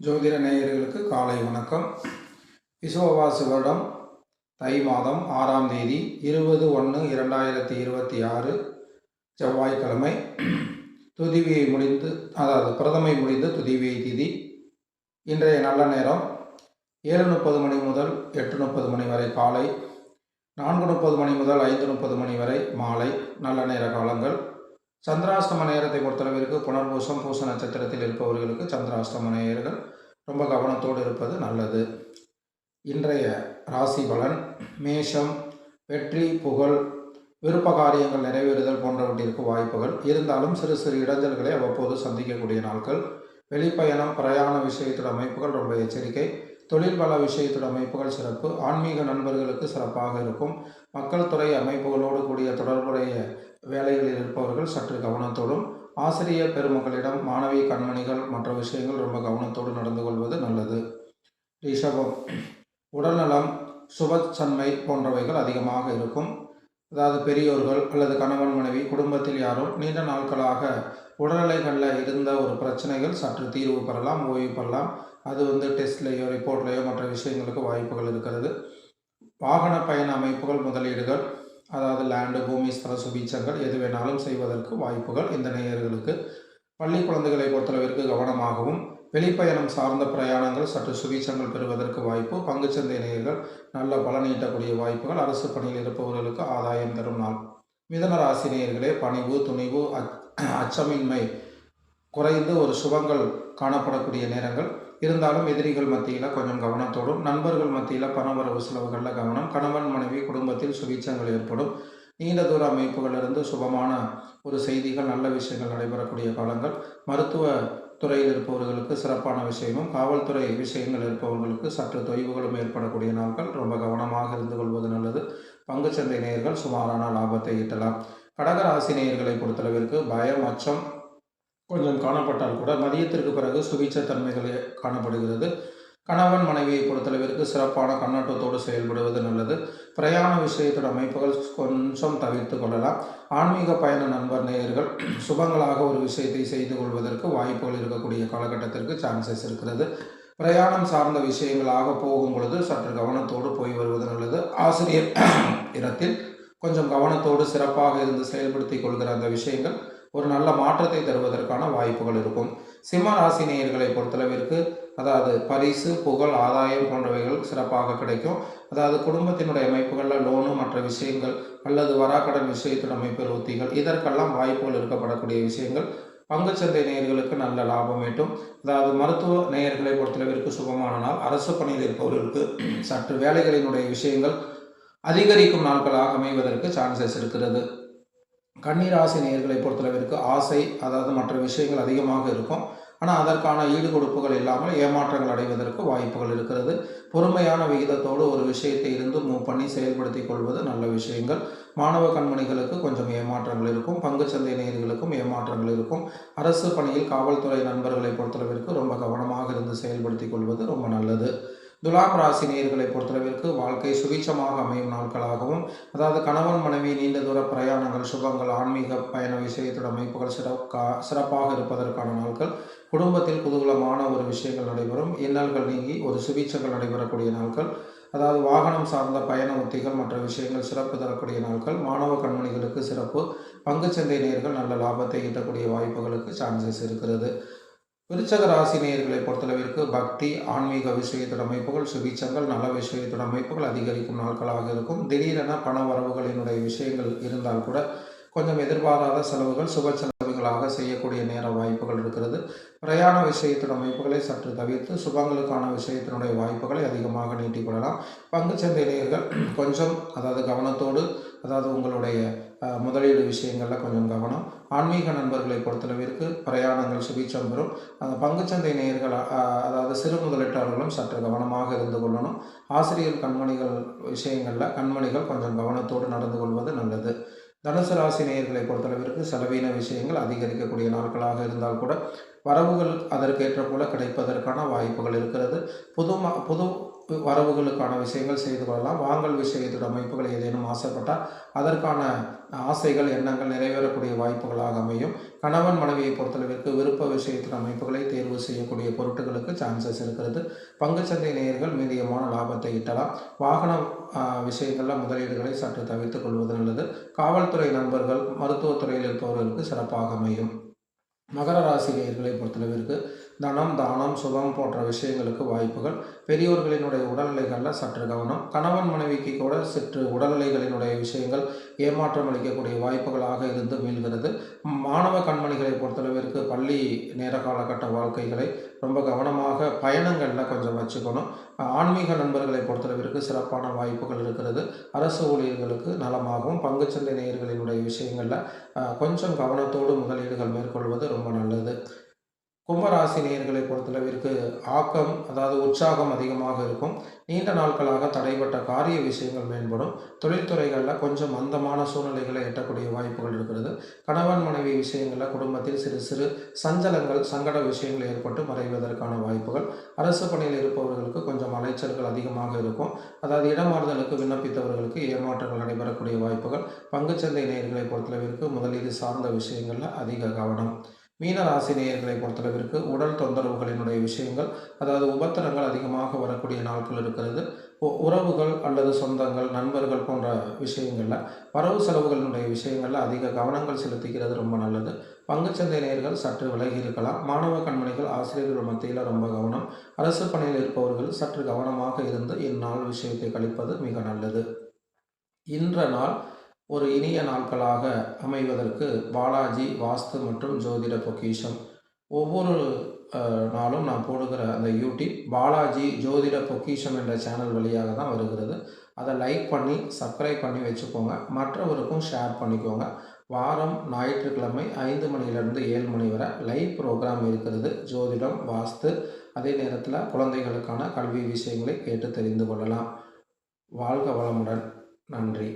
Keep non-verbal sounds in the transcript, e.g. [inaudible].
ஜோதிட நேயர்களுக்கு காலை வணக்கம். விசுவவாசு வருடம் தை மாதம் ஆறாம் தேதி இருபது ஒன்று இரண்டாயிரத்தி இருபத்தி ஆறு செவ்வாய்க்கிழமை. துதிவியை முடிந்து அதாவது பிரதமை முடிந்து துதிவியை திதி. இன்றைய நல்ல நேரம் ஏழு முப்பது மணி முதல் எட்டு முப்பது மணி வரை காலை நான்கு முப்பது மணி முதல் ஐந்து முப்பது மணி வரை மாலை. நல்ல நேர காலங்கள். சந்திராஷ்டம நேரத்தை பொறுத்தளவிற்கு புனர்பூசம் பூச நட்சத்திரத்தில் இருப்பவர்களுக்கு சந்திராஷ்டம நேயர்கள் ரொம்ப கவனத்தோடு இருப்பது நல்லது. இன்றைய ராசி பலன் மேஷம் வெற்றி புகழ் விருப்ப காரியங்கள் நிறைவேறுதல் போன்றவற்றிற்கு வாய்ப்புகள். இருந்தாலும் சிறு சிறு இடைஞ்சல்களை அவ்வப்போது சந்திக்கக்கூடிய நாட்கள். வெளிப்பயணம் பிரயாண விஷயத்தோட அமைப்புகள் ரொம்ப எச்சரிக்கை. தொழில் வள விஷயத்தோட அமைப்புகள் சிறப்பு. ஆன்மீக நண்பர்களுக்கு சிறப்பாக இருக்கும். மக்கள் துறை அமைப்புகளோடு கூடிய சற்று கவனத்தோடும் ஆசிரியர் பெருமக்களிடம் மாணவி கண்மணிகள் மற்ற விஷயங்கள் ரொம்ப கவனத்தோடு நடந்து கொள்வது நல்லது. ரிஷபம். உடல்நலம் சுபச்சன்மை போன்றவைகள் அதிகமாக இருக்கும். அதாவது பெரியோர்கள் அல்லது கணவன் மனைவி குடும்பத்தில் யாரும் நீண்ட நாட்களாக உடல்நிலைகளில் இருந்த ஒரு பிரச்சனைகள் சற்று தீர்வு பெறலாம் ஓய்வு பெறலாம். அது வந்து டெஸ்ட்லேயோ ரிப்போர்ட்லேயோ மற்ற விஷயங்களுக்கு வாய்ப்புகள் இருக்கிறது. வாகன பயண அமைப்புகள் முதலீடுகள் அதாவது லேண்டு பூமி ஸ்தல சுபீட்சங்கள் எது வேணாலும் செய்வதற்கு வாய்ப்புகள் இந்த நேயர்களுக்கு. பள்ளி குழந்தைகளை பொறுத்தளவிற்கு கவனமாகவும் வெளிப்பயணம் சார்ந்த பிரயாணங்கள் சற்று சுபீட்சங்கள் பெறுவதற்கு வாய்ப்பு பங்குச்சந்தை நேயர்கள் நல்ல பலன் ஈட்டக்கூடிய வாய்ப்புகள் அரசு பணியில் இருப்பவர்களுக்கு ஆதாயம் தரும் நாள். மிதன ராசி நேயர்களே பணிவு துணிவு அச்சமின்மை குறைந்து ஒரு சுபங்கள் காணப்படக்கூடிய நேரங்கள். இருந்தாலும் எதிரிகள் மத்தியில் கொஞ்சம் கவனத்தோடும் நண்பர்கள் மத்தியில் பணவரவு செலவுகளில் கவனம். கணவன் மனைவி குடும்பத்தில் சுபீச்சங்கள் ஏற்படும். நீண்ட தூர அமைப்புகளிலிருந்து சுபமான ஒரு செய்திகள் நல்ல விஷயங்கள் நடைபெறக்கூடிய காலங்கள். மருத்துவ துறையில் இருப்பவர்களுக்கு சிறப்பான விஷயமும் காவல்துறை விஷயங்கள் இருப்பவர்களுக்கு சற்று தொய்வுகளும் ஏற்படக்கூடிய நாட்கள். ரொம்ப கவனமாக இருந்து கொள்வது நல்லது. பங்குச்சந்தை நேயர்கள் சுமாரான லாபத்தை ஈட்டலாம். கடகராசி நேயர்களை பொறுத்தளவிற்கு பயம் அச்சம் கொஞ்சம் காணப்பட்டால் கூட மதியத்திற்கு பிறகு சுபீச்சத்தன்மைகள் காணப்படுகிறது. கணவன் மனைவியை பொறுத்தளவிற்கு சிறப்பான கண்ணோட்டத்தோடு செயல்படுவது நல்லது. பிரயாண விஷயத்தோட அமைப்புகள் கொஞ்சம் தவிர்த்து கொள்ளலாம். ஆன்மீக பயண நண்பர் நேயர்கள் [clears throat] சுபங்களாக ஒரு விஷயத்தை செய்து கொள்வதற்கு வாய்ப்புகள் இருக்கக்கூடிய காலகட்டத்திற்கு சான்சஸ் இருக்கிறது. பிரயாணம் சார்ந்த விஷயங்களாக போகும் பொழுது சற்று கவனத்தோடு போய் வருவது நல்லது. ஆசிரியர் [clears throat] இடத்தில் கொஞ்சம் கவனத்தோடு சிறப்பாக இருந்து செயல்படுத்தி கொள்கிற அந்த விஷயங்கள் ஒரு நல்ல மாற்றத்தை தருவதற்கான வாய்ப்புகள் இருக்கும். சிம்ம ராசி நேயர்களை பொறுத்தளவிற்கு அதாவது பரிசு புகழ் ஆதாயம் போன்றவைகள் சிறப்பாக கிடைக்கும். அதாவது குடும்பத்தினுடைய அமைப்புகளில் லோனு மற்ற விஷயங்கள் அல்லது வராக்கடன் விஷயத்தின் அமைப்பு உத்திகள் இதற்கெல்லாம் வாய்ப்புகள் இருக்கப்படக்கூடிய விஷயங்கள் பங்குச்சந்தை நேயர்களுக்கு நல்ல லாபம் ஈட்டும். அதாவது மருத்துவ நேயர்களை பொறுத்தளவிற்கு சுகமான நாள். அரசு பணியில் இருப்பவர்களுக்கு சற்று வேலைகளினுடைய விஷயங்கள் அதிகரிக்கும் நாட்களாக அமைவதற்கு சான்சஸ் இருக்கிறது. கண்ணீர் ஆசை நேர்களை பொறுத்தளவிற்கு ஆசை அதாவது மற்ற விஷயங்கள் அதிகமாக இருக்கும். ஆனால் அதற்கான ஈடு கொடுப்புகள் இல்லாமல் ஏமாற்றங்கள் அடைவதற்கு வாய்ப்புகள் இருக்கிறது. பொறுமையான விகிதத்தோடு ஒரு விஷயத்தை இருந்து மூவ் பண்ணி செயல்படுத்தி கொள்வது நல்ல விஷயங்கள். மாணவ கண்மணிகளுக்கு கொஞ்சம் ஏமாற்றங்கள் இருக்கும். பங்குச்சந்தை நேர்களுக்கும் ஏமாற்றங்கள் இருக்கும். அரசு பணியில் காவல்துறை நண்பர்களை பொறுத்தளவிற்கு ரொம்ப கவனமாக இருந்து செயல்படுத்தி கொள்வது ரொம்ப நல்லது. துலாம் ராசி நேர்களை பொறுத்தளவிற்கு வாழ்க்கை சுபிச்சமாக அமையும் நாட்களாகவும் அதாவது கணவன் மனைவி நீண்ட தூர பிரயாணங்கள் சுபங்கள் ஆன்மீக பயண விஷயத்தோட அமைப்புகள் சிறப்பா சிறப்பாக இருப்பதற்கான நாட்கள் குடும்பத்தில் குதூகலமான ஒரு விஷயங்கள் நடைபெறும். இன்னல்கள் நீங்கி ஒரு சுபீச்சங்கள் நடைபெறக்கூடிய நாட்கள் அதாவது வாகனம் சார்ந்த பயண உத்திகள் மற்ற விஷயங்கள் சிறப்பு தரக்கூடிய நாட்கள் மாணவ கண்மணிகளுக்கு சிறப்பு பங்குச்சந்தை நேர்கள் நல்ல லாபத்தை ஈட்டக்கூடிய வாய்ப்புகளுக்கு சான்சஸ் இருக்கிறது. விருச்சக ராசினியர்களை பொறுத்தளவிற்கு பக்தி ஆன்மீக விஷயத்தோட அமைப்புகள் சுபிச்சங்கள் நல்ல விஷயத்தோட அமைப்புகள் அதிகரிக்கும் நாட்களாக இருக்கும். திடீரென பண வரவுகளினுடைய விஷயங்கள் இருந்தால் கூட கொஞ்சம் எதிர்பாராத செலவுகள் சுப செலவுகளாக செய்யக்கூடிய நேர வாய்ப்புகள் இருக்கிறது. பிரயாண விஷயத்தின் அமைப்புகளை சற்று தவிர்த்து சுபங்களுக்கான விஷயத்தினுடைய வாய்ப்புகளை அதிகமாக நீட்டிக்கொள்ளலாம் பங்குச்சந்தை நேயர்கள் கொஞ்சம் அதாவது கவனத்தோடு அதாவது உங்களுடைய முதலீடு விஷயங்களில் கொஞ்சம் கவனம். ஆன்மீக நண்பர்களை பொறுத்தளவில் பிரயாணங்கள் சுபீச்சம் பெறும். அந்த பங்குச்சந்தை நேயர்கள் அதாவது சிறு முதலீட்டாளர்களும் சற்று கவனமாக இருந்து கொள்ளணும். ஆசிரியர் கண்மணிகள் விஷயங்களில் கண்மணிகள் கொஞ்சம் கவனத்தோடு நடந்து கொள்வது நல்லது. தனுசு ராசி நேயர்களை பொறுத்தளவிற்கு செலவீன விஷயங்கள் அதிகரிக்கக்கூடிய நாட்களாக இருந்தால் கூட வரவுகள் அதற்கேற்ற போல கிடைப்பதற்கான வாய்ப்புகள் இருக்கிறது. புது புது வரவுகளுக்கான விஷயங்கள் செய்து கொள்ளலாம். வாங்கல் விஷயத்தோட அமைப்புகள் ஏதேனும் ஆசைப்பட்டால் அதற்கான ஆசைகள் எண்ணங்கள் நிறைவேறக்கூடிய வாய்ப்புகளாக அமையும். கணவன் மனைவியை பொறுத்தளவிற்கு விருப்ப விஷயத்தின் அமைப்புகளை தேர்வு செய்யக்கூடிய பொருட்களுக்கு சான்சஸ் இருக்கிறது. பங்குச்சந்தை நேயர்கள் மீதியமான லாபத்தை ஈட்டலாம். வாகனம் விஷயங்களில் முதலீடுகளை சற்று தவிர்த்துக் கொள்வது நல்லது. காவல்துறை நண்பர்கள் மருத்துவத்துறையில் இருப்பவர்களுக்கு சிறப்பாக அமையும். மகர ராசி நேயர்களை பொறுத்தளவிற்கு தனம் தானம் சுகம் போன்ற விஷயங்களுக்கு வாய்ப்புகள். பெரியோர்களினுடைய உடல்நிலைகளில் சற்று கவனம். கணவன் மனைவிக்கு கூட சற்று உடல்நிலைகளினுடைய விஷயங்கள் ஏமாற்றம் அளிக்கக்கூடிய வாய்ப்புகளாக இருந்து மீள்கிறது மாணவ கண்மணிகளை பொறுத்தளவிற்கு பள்ளி நேர காலகட்ட வாழ்க்கைகளை ரொம்ப கவனமாக பயணங்களில் கொஞ்சம் வச்சுக்கணும். ஆன்மீக நண்பர்களை பொறுத்தளவிற்கு சிறப்பான வாய்ப்புகள் இருக்கிறது. அரசு ஊழியர்களுக்கு நலமாகவும் பங்குச்சந்தை நேயர்களினுடைய விஷயங்களில் கொஞ்சம் கவனத்தோடு முதலீடுகள் மேற்கொள்வது ரொம்ப நல்லது. கும்பராசி நேர்களை பொறுத்தளவிற்கு ஆக்கம் அதாவது உற்சாகம் அதிகமாக இருக்கும். நீண்ட நாட்களாக தடைப்பட்ட காரிய விஷயங்கள் மேம்படும். தொழில்துறைகளில் கொஞ்சம் மந்தமான சூழ்நிலைகளை எட்டக்கூடிய வாய்ப்புகள் இருக்கிறது. கணவன் மனைவி விஷயங்களில் குடும்பத்தில் சிறு சிறு சஞ்சலங்கள் சங்கட விஷயங்கள் ஏற்பட்டு மறைவதற்கான வாய்ப்புகள். அரசு பணியில் இருப்பவர்களுக்கு கொஞ்சம் அலைச்சல்கள் அதிகமாக இருக்கும். அதாவது இடமாறுதலுக்கு விண்ணப்பித்தவர்களுக்கு ஏமாற்றங்கள் நடைபெறக்கூடிய வாய்ப்புகள். பங்குச்சந்தை நேர்களை பொறுத்தளவிற்கு முதலீடு சார்ந்த விஷயங்களில் அதிக கவனம். மீன ராசி நேயர்களை பொறுத்தளவிற்கு உடல் தொந்தரவுகளினுடைய விஷயங்கள் அதாவது உபத்திரங்கள் அதிகமாக வரக்கூடிய நாட்கள் இருக்கிறது. உறவுகள் அல்லது சொந்தங்கள் நண்பர்கள் போன்ற விஷயங்களில் வரவு செலவுகளினுடைய விஷயங்களில் அதிக கவனங்கள் செலுத்துகிறது ரொம்ப நல்லது. பங்குச்சந்தை நேர்கள் சற்று விலகி இருக்கலாம். மாணவ கண்மணிகள் ஆசிரியர்கள் மத்தியில் ரொம்ப கவனம். அரசு பணியில் இருப்பவர்கள் சற்று கவனமாக இருந்து இந்நாள் விஷயத்தை கழிப்பது மிக நல்லது. இன்ற நாள் ஒரு இனிய நாட்களாக அமைவதற்கு பாலாஜி வாஸ்து மற்றும் ஜோதிட பொக்கிஷம். ஒவ்வொரு நாளும் நான் போடுகிற அந்த யூடியூப் பாலாஜி ஜோதிட பொக்கிஷம் என்ற சேனல் வழியாக தான் வருகிறது. அதை லைக் பண்ணி சப்ஸ்கிரைப் பண்ணி வச்சுக்கோங்க. மற்றவருக்கும் ஷேர் பண்ணிக்கோங்க. வாரம் ஞாயிற்றுக்கிழமை ஐந்து மணியிலிருந்து ஏழு மணி வரை லைவ் ப்ரோக்ராம் இருக்கிறது. ஜோதிடம் வாஸ்து அதே நேரத்தில் குழந்தைகளுக்கான கல்வி விஷயங்களை கேட்டு தெரிந்து கொள்ளலாம். வாழ்க வளமுடன். நன்றி.